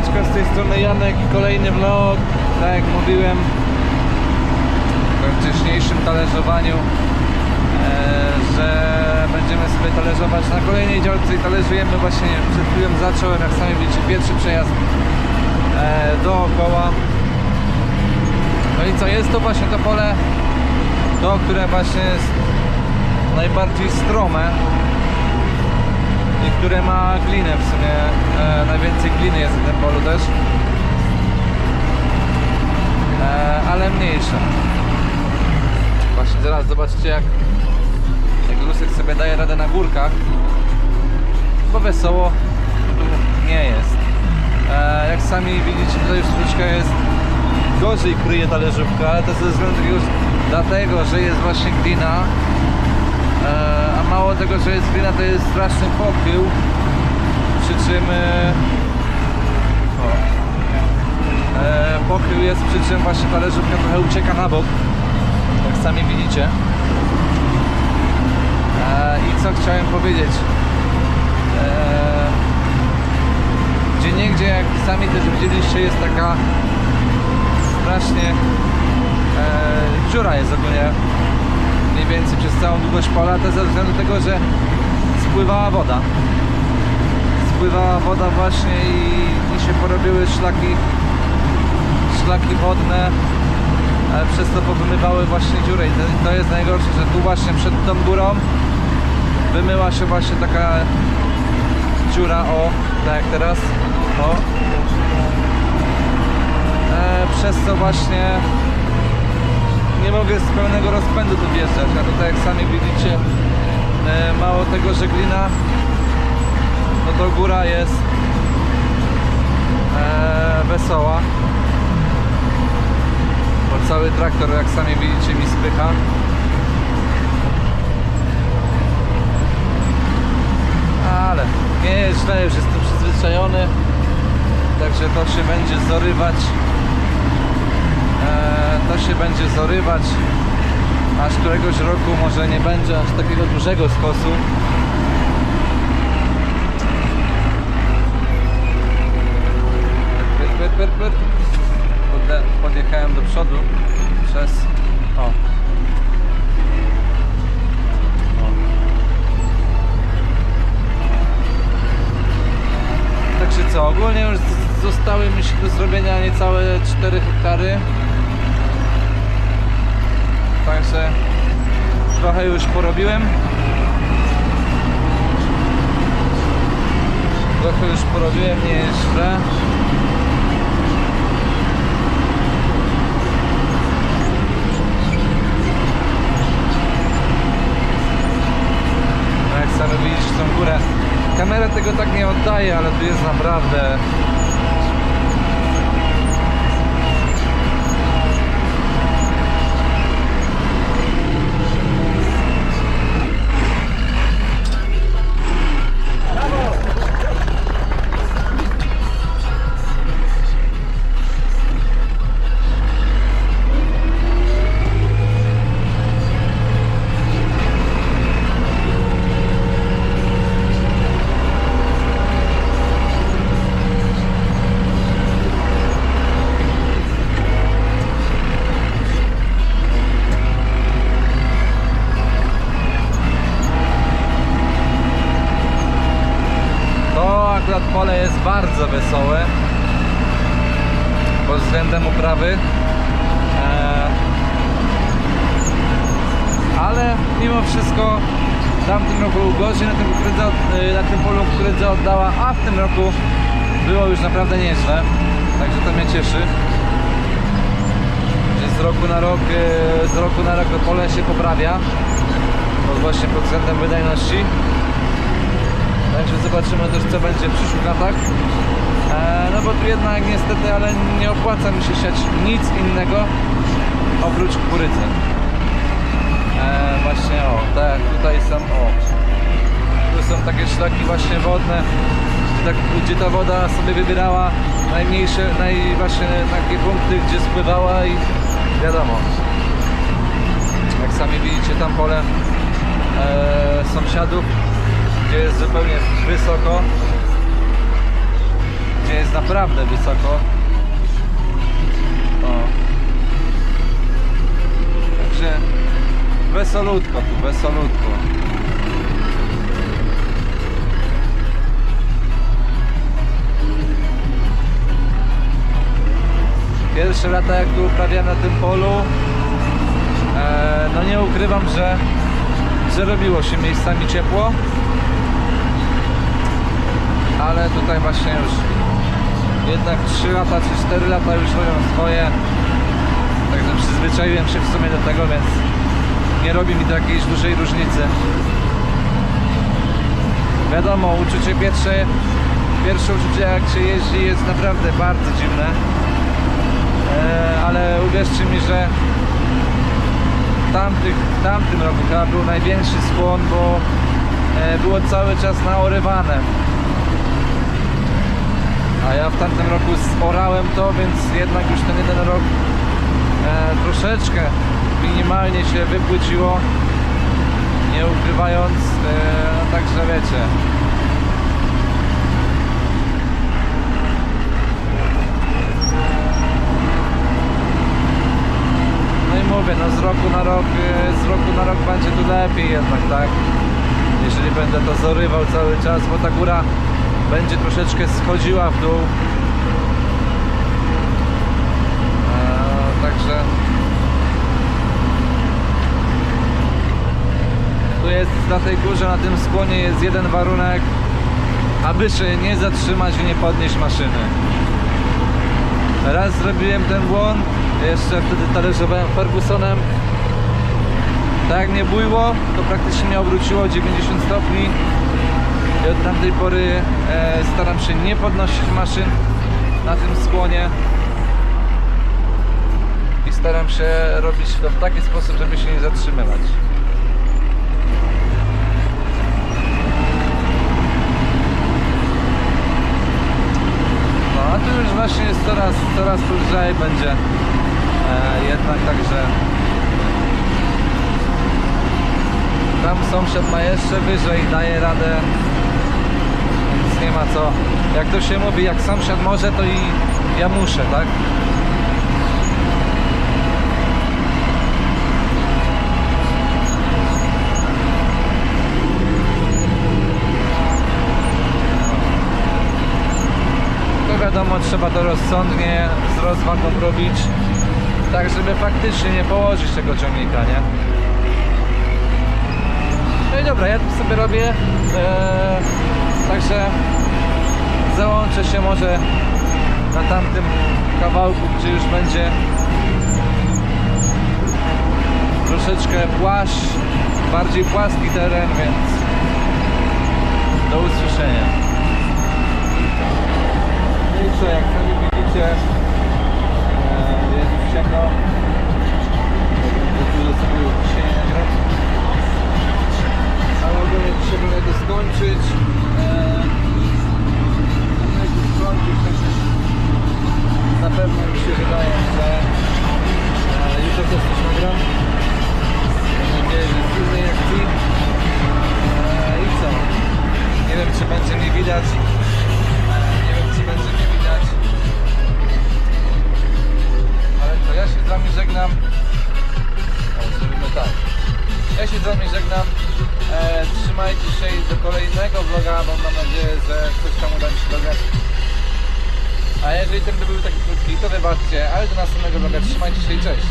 Z tej strony Janek, kolejny vlog, tak jak mówiłem we wcześniejszym talerzowaniu, e, że będziemy sobie talerzować na kolejnej działce i talerzujemy. Właśnie, przed chwilą zacząłem, jak sami widzicie, pierwszy przejazd e, dookoła. No i co, jest to właśnie to pole, to, które właśnie jest najbardziej strome i które ma glinę w sumie. E, najwięcej gliny jest w tym polu też. E, ale mniejsze. Właśnie zaraz zobaczcie jak, jak Lusek sobie daje radę na górkach. Bo wesoło tu nie jest. E, jak sami widzicie tutaj już troszeczkę jest gorzej kryje talerzówka, ale to ze względu takiego, dlatego, że jest właśnie glina E, mało tego, że jest glina, to jest straszny popył. Przy czym e, e, pochył jest, przy czym właśnie talerzówka trochę ucieka na bok. Jak sami widzicie. E, I co chciałem powiedzieć? E, gdzie niegdzie, jak sami też widzieliście, jest taka strasznie e, dziura jest ogólnie całą długość pola, to ze względu tego, że spływała woda. Spływała woda właśnie i, i się porobiły szlaki, szlaki wodne, ale przez to powymywały właśnie dziurę i to, to jest najgorsze, że tu właśnie przed tą górą wymyła się właśnie taka dziura, o, tak jak teraz, o. E, przez co właśnie nie mogę z pełnego rozpędu tu wjeżdżać, a tutaj jak sami widzicie e, mało tego, że glina no to góra jest e, wesoła. Bo cały traktor jak sami widzicie mi spycha. Ale nie jest źle, już jestem przyzwyczajony. Także to się będzie zorywać. E, to się będzie zorywać aż któregoś roku może nie będzie aż takiego dużego skosu pyr, pyr, pyr, podjechałem do przodu przez o. o. Także co, ogólnie już zostały mi się do zrobienia niecałe 4 hektary Także trochę już porobiłem. Trochę już porobiłem, nie jest źle. No jak sami widzisz tą górę. Kamera tego tak nie oddaje, ale tu jest naprawdę akurat pole jest bardzo wesołe pod względem uprawy. Eee, ale mimo wszystko w tamtym roku gorzej na tym, y, na tym polu kukurydza oddała, a w tym roku było już naprawdę nieźle. Także to mnie cieszy. Że z roku na rok, y, z roku na rok pole się poprawia. Właśnie pod względem wydajności. Także zobaczymy też co będzie w przyszłych latach. E, no bo tu jednak niestety, ale nie opłaca mi się siać nic innego oprócz kukurydzy. E, właśnie o, tak, tutaj są o. Tu są takie szlaki właśnie wodne, tak, gdzie ta woda sobie wybierała najmniejsze, naj, właśnie takie punkty, gdzie spływała i wiadomo. Jak sami widzicie tam pole e, sąsiadów gdzie jest zupełnie wysoko, gdzie jest naprawdę wysoko. O. Także wesolutko tu, wesolutko. Pierwsze lata jak tu uprawiałem na tym polu, e, no nie ukrywam, że, że się miejscami ciepło. Ale tutaj właśnie już jednak 3 lata czy 4 lata już robią swoje. Także przyzwyczaiłem się w sumie do tego, więc nie robi mi to jakiejś dużej różnicy. Wiadomo, uczucie pierwsze, pierwsze uczucie jak się jeździ jest naprawdę bardzo dziwne. E, ale uwierzcie mi, że tamtych, w tamtym roku chyba był największy skłon, bo e, było cały czas naorywane. A ja w tamtym roku orałem to, więc jednak już ten jeden rok e, troszeczkę minimalnie się wypłyciło, nie ukrywając, e, także wiecie. No i mówię, no z roku na rok, e, z roku na rok będzie tu lepiej jednak, tak? Jeżeli będę to zorywał cały czas, bo ta góra będzie troszeczkę schodziła w dół. Także tu jest na tej górze, na tym skłonie jest jeden warunek, aby się nie zatrzymać i nie podnieść maszyny. Raz zrobiłem ten błąd, jeszcze wtedy talerzowałem Fergusonem. Tak jak mnie bujło, to praktycznie mnie obróciło 90 stopni i od tamtej pory e, staram się nie podnosić maszyn na tym skłonie. I staram się robić to w taki sposób, żeby się nie zatrzymywać. No a tu już właśnie jest coraz, coraz lżej będzie e, jednak także. Tam sąsiad ma jeszcze wyżej, daje radę ma co jak to się mówi, jak sąsiad może to i ja muszę, tak? To wiadomo, trzeba to rozsądnie z rozwagą robić tak, żeby faktycznie nie położyć tego ciągnika, nie? No i dobra, ja tu sobie robię eee, Także załączę się może na tamtym kawałku, gdzie już będzie troszeczkę płaszcz, bardziej płaski teren, więc do usłyszenia. I co, jak sami widzicie, e, jest już dzisiaj nie nagrać. Ale ogólnie dzisiaj będę to. Także na pewno mi się wydaje, że e, jutro też coś. Mam nadzieję, że z innej akcji. Eee, I co? Nie wiem, czy będzie mnie widać. Nie wiem, czy będzie mnie widać. Ale co, ja się z Wami żegnam. O, zrobimy tak. Ja się z Wami żegnam. E, trzymajcie się do kolejnego vloga, bo mam nadzieję, że coś tam uda mi się dograć. A jeżeli ten by był taki krótki, to wybaczcie, ale do następnego vloga trzymajcie się i cześć.